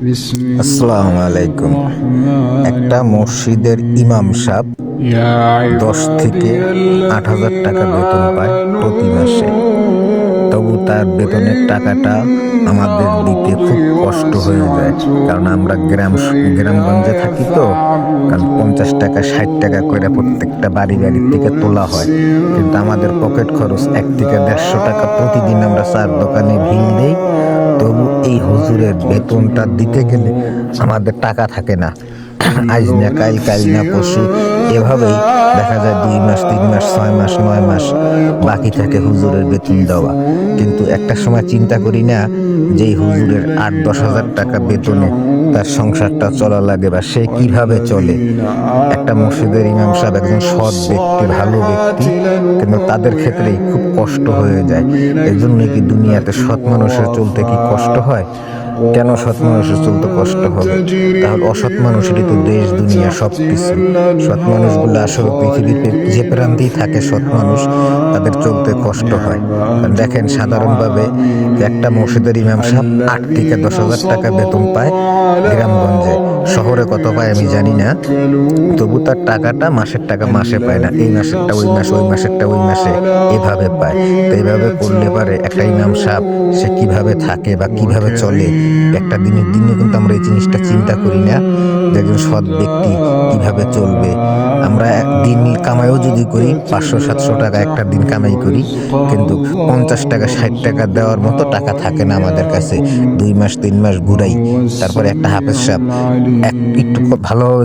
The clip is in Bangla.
আসসালামু আলাইকুম। একটা মসজিদের ইমাম সাহেব দশ থেকে আট হাজার টাকা বেতন পায় প্রতি মাসে। তবু তার বেতনের টাকাটা আমাদের দিতে খুব কষ্ট হয়ে যায়। কারণ আমরা গ্রাম গ্রামগঞ্জে থাকি তো, কারণ পঞ্চাশ টাকা, ষাট টাকা করে প্রত্যেকটা বাড়ি বাড়ির থেকে তোলা হয়। কিন্তু আমাদের পকেট খরচ এক থেকে দেড়শো টাকা প্রতিদিন আমরা চার দোকানে ভিড় এই হুজুরের বেতনটা দিতে গেলে আমাদের টাকা থাকে না। আজ না কাল কাল না পরশু, এভাবেই দেখা যায় দুই মাস, তিন মাস, ছয় মাস, নয় মাস বাকি থাকে হুজুরের বেতন দেওয়া। কিন্তু একটা সময় চিন্তা করি না যে হুজুরের আট, দশ হাজার টাকা বেতনে তার সংসারটা চলা লাগে বা সে কীভাবে চলে। একটা মসজিদের ইমাম সাহেব একজন সৎ ব্যক্তি, ভালো ব্যক্তি, কিন্তু তাদের ক্ষেত্রেই খুব কষ্ট হয়ে যায়। এই জন্য কি দুনিয়াতে সৎ মানুষের চলতে কি কষ্ট হয়? কেন সৎ মানুষের চলতে কষ্ট হবে? তাহলে অসৎ মানুষেরই তো দেশ, দুনিয়া সব কিছু সৎ মানুষগুলো আসলে পৃথিবীতে যে প্রান্তেই থাকে সৎ মানুষ, তাদের চলতে কষ্ট হয়। দেখেন, সাধারণভাবে একটা মসজিদের ইমাম সাহেব আট থেকে দশ হাজার টাকা বেতন পায় গ্রামগঞ্জে। শহরে কত পায় আমি জানি না। তবু তার টাকাটা মাসের টাকা মাসে পায় না। এই মাসেরটা ওই মাসে, ওই মাসেরটা ওই মাসে এভাবে পায়। তো এইভাবে করলে পারে একটা ইমাম সাপ সে কীভাবে থাকে বা কীভাবে চলে? একটা দিনের দিনে কিন্তু আমরা এই জিনিসটা চিন্তা করি না যে একজন সৎ ব্যক্তি কীভাবে চলবে। আমরা কামাইও যদি করি, পাঁচশো, সাতশো টাকা একটা দিন কামাই করি, কিন্তু পঞ্চাশ টাকা, ষাট টাকা দেওয়ার মতো টাকা থাকে না আমাদের কাছে। দুই মাস, তিন মাস ঘুরাই, তারপরে একটা হাফেজ সাপ এক একটু ভালোভাবে